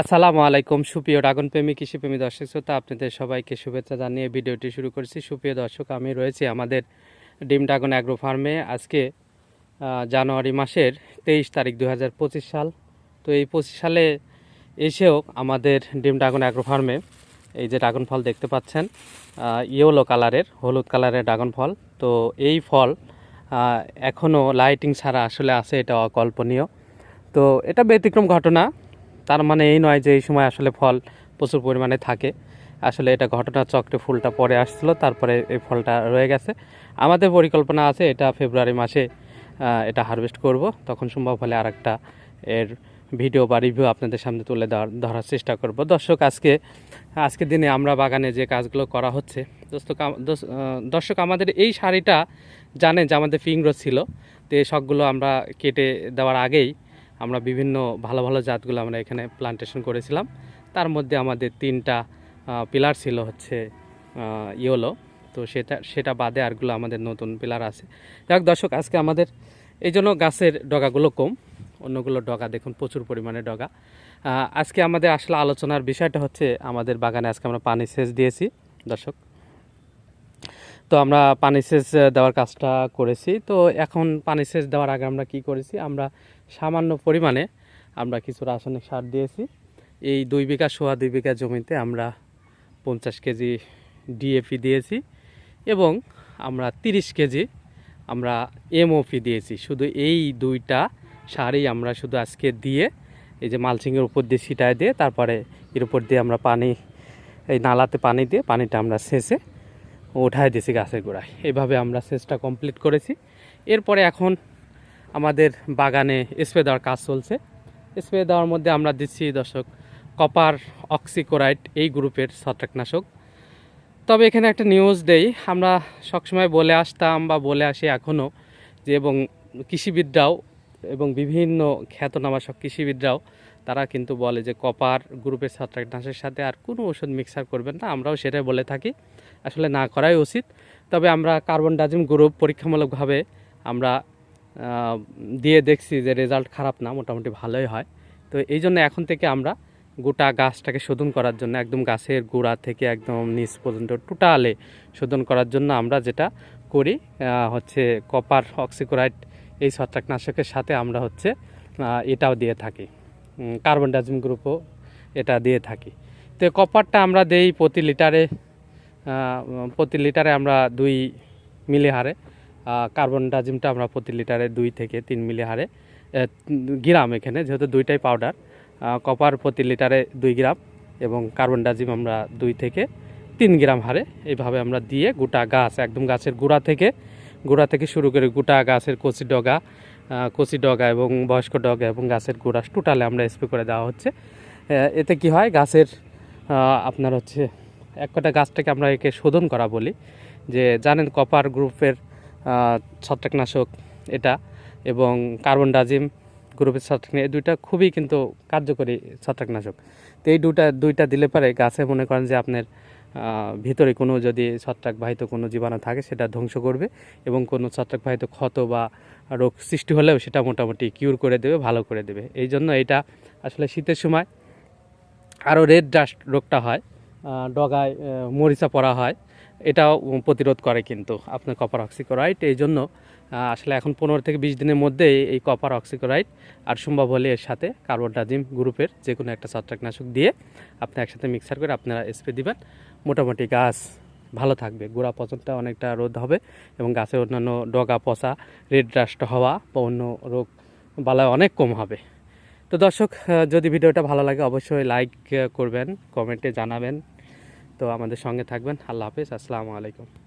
আসসালামু আলাইকুম। সুপ্রিয় ড্রাগন প্রেমী, কৃষিপ্রেমী দর্শক শ্রোতা, আপনাদের সবাইকে শুভেচ্ছা জানিয়ে ভিডিওটি শুরু করছি। সুপ্রিয় দর্শক, আমি রয়েছি আমাদের ডিম ড্রাগন অ্যাগ্রো ফার্মে। আজকে জানুয়ারি মাসের তেইশ তারিখ দু হাজার পঁচিশ সাল। তো এই পঁচিশ সালে এসেও আমাদের ডিম ড্রাগন অ্যাগ্রো ফার্মে এই যে ড্রাগন ফল দেখতে পাচ্ছেন ইয়েলো কালারের, হলুদ কালারের ড্রাগন ফল। তো এই ফল এখনও লাইটিং ছাড়া আসলে আছে, এটা অকল্পনীয়। তো এটা ব্যতিক্রম ঘটনা। তার মানে এই নয় যে এই সময় আসলে ফল প্রচুর পরিমাণে থাকে। আসলে এটা ঘটনা চক্রে ফুলটা পরে আসছিল, তারপরে এই ফলটা রয়ে গেছে। আমাদের পরিকল্পনা আছে এটা ফেব্রুয়ারি মাসে এটা হারভেস্ট করব। তখন সম্ভব হলে আরেকটা এর ভিডিও বা রিভিউ আপনাদের সামনে তুলে ধরার চেষ্টা করব। দর্শক, আজকে, আজকের দিনে আমরা বাগানে যে কাজগুলো করা হচ্ছে দর্শক, আমাদের এই শাড়িটা জানেন যে আমাদের ফিংগ্রো ছিল, তো এই শখগুলো আমরা কেটে দেওয়ার আগেই আমরা বিভিন্ন ভালো ভালো জাতগুলো আমরা এখানে প্লান্টেশন করেছিলাম। তার মধ্যে আমাদের তিনটা পিলার ছিল হচ্ছে ইয়োলো তো সেটা সেটা বাদে আরগুলো আমাদের নতুন পিলার আছে। যাক দর্শক, আজকে আমাদের এই জন্য গাছের ডগাগুলো কম। অন্যগুলো ডগা দেখুন, প্রচুর পরিমাণে ডগা। আজকে আমাদের আসলে আলোচনার বিষয়টা হচ্ছে আমাদের বাগানে আজকে আমরা পানি সেচ দিয়েছি। দর্শক তো আমরা পানি সেচ দেওয়ার কাজটা করেছি। তো এখন পানি সেচ দেওয়ার আগে আমরা কি করেছি? আমরা সামান্য পরিমাণে আমরা কিছু রাসায়নিক সার দিয়েছি। এই দুই বিঘা সোয়া দুই বিঘা জমিতে আমরা পঞ্চাশ কেজি ডিএপি দিয়েছি এবং আমরা তিরিশ কেজি আমরা এমওপি দিয়েছি। শুধু এই দুইটা সারই আমরা শুধু আজকে দিয়ে এই যে মালচিংয়ের উপর দিয়ে ছিটায় দিয়ে, তারপরে এর উপর দিয়ে আমরা পানি, এই নালাতে পানি দিয়ে পানিটা আমরা সেচে উঠায় দিয়েছি গাছের গোড়ায়। এভাবে আমরা সেচটা কমপ্লিট করেছি। এরপরে এখন আমাদের বাগানে স্প্রে দেওয়ার কাজ চলছে। স্প্রে দেওয়ার মধ্যে আমরা দিচ্ছি দর্শক কপার অক্সিকোরাইট, এই গ্রুপের ছত্রাকনাশক। তবে এখানে একটা নিউজ দেই। আমরা সবসময় বলে আসতাম বা বলে আসি এখনও যে এবং কৃষিবিদরাও এবং বিভিন্ন খ্যাতনামা সব কৃষিবিদরাও, তারা কিন্তু বলে যে কপার গ্রুপের ছত্রাকনাশকের সাথে আর কোনো ওষুধ মিক্সার করবেন না। আমরাও সেটাই বলে থাকি। আসলে না করাই উচিত। তবে আমরা কার্বন ডাজিম গ্রুপ পরীক্ষামূলকভাবে আমরা দিয়ে দেখছি যে রেজাল্ট খারাপ না, মোটামুটি ভালোই হয়। তো এই জন্য এখন থেকে আমরা গোটা গাছটাকে শোধন করার জন্য, একদম গাছের গোড়া থেকে একদম নিচ পর্যন্ত টোটালে শোধন করার জন্য আমরা যেটা করি হচ্ছে কপার অক্সিক্লোরাইড এই ছত্রাকনাশকের সাথে আমরা হচ্ছে এটাও দিয়ে থাকি। কার্বন ডাইজিম গ্রুপও এটা দিয়ে থাকি। তো কপারটা আমরা দেই প্রতি লিটারে প্রতি লিটারে আমরা দুই মিলি হারে কার্বন ডাজিমটা আমরা প্রতি লিটারে দুই থেকে তিন মিলি হারে গ্রাম এখানে, যেহেতু দুইটাই পাউডার কপার প্রতি লিটারে দুই গ্রাম এবং কার্বন ডাজিম আমরা দুই থেকে তিন গ্রাম হারে, এইভাবে আমরা দিয়ে গোটা গাছ, একদম গাছের গোড়া থেকে গোড়া থেকে শুরু করে গোটা গাছের কচি ডগা কচি ডগা এবং বয়স্ক ডগা এবং গাছের গোড়া টোটালে আমরা স্প্রে করে দেওয়া হচ্ছে। এতে কি হয়? গাছের আপনার হচ্ছে এক কটা গাছটাকে আমরা একে শোধন করা বলি, যে জানেন কপার গ্রুপের ছত্রাকনাশক এটা এবং কার্বন ডাজিম গ্রুপের ছত্রাকনাশক এই দুইটা খুবই কিন্তু কার্যকরী ছত্রাকনাশক। তো এই দুটা দুইটা দিলে পরে গাছে মনে করেন যে আপনার ভিতরে কোনো যদি ছত্রাকবাহিত কোনো জীবাণু থাকে সেটা ধ্বংস করবে এবং কোনো ছত্রাকবাহিত ক্ষত বা রোগ সৃষ্টি হলেও সেটা মোটামুটি কিউর করে দেবে, ভালো করে দেবে। এই জন্য এটা আসলে শীতের সময় আরও রেড ডাস্ট রোগটা হয়। ডগায় মরিচা পরা হয়। এটাও প্রতিরোধ করে কিন্তু আপনার কপার অক্সিকোরাইট এই জন্য আসলে এখন পনেরো থেকে বিশ দিনের মধ্যে এই কপার অক্সিকোরাইট আর সম্ভব হলে এর সাথে কার্বোডাজিম গ্রুপের যে কোনো একটা ছত্রাকনাশক দিয়ে আপনি একসাথে মিক্সার করে আপনারা স্প্রে দিবেন। মোটামুটি গাছ ভালো থাকবে। গোড়া পচনটা অনেকটা রোধ হবে এবং গাছের অন্যান্য ডগা পচা রেড ডাস্ট হওয়া বা অন্য রোগ বালায় অনেক কম হবে। তো দর্শক যদি ভিডিওটা ভালো লাগে অবশ্যই লাইক করবেন কমেন্টে জানাবেন। তো আমাদের সঙ্গে থাকবেন। আল্লাহ হাফিজ। আসসালামু আলাইকুম।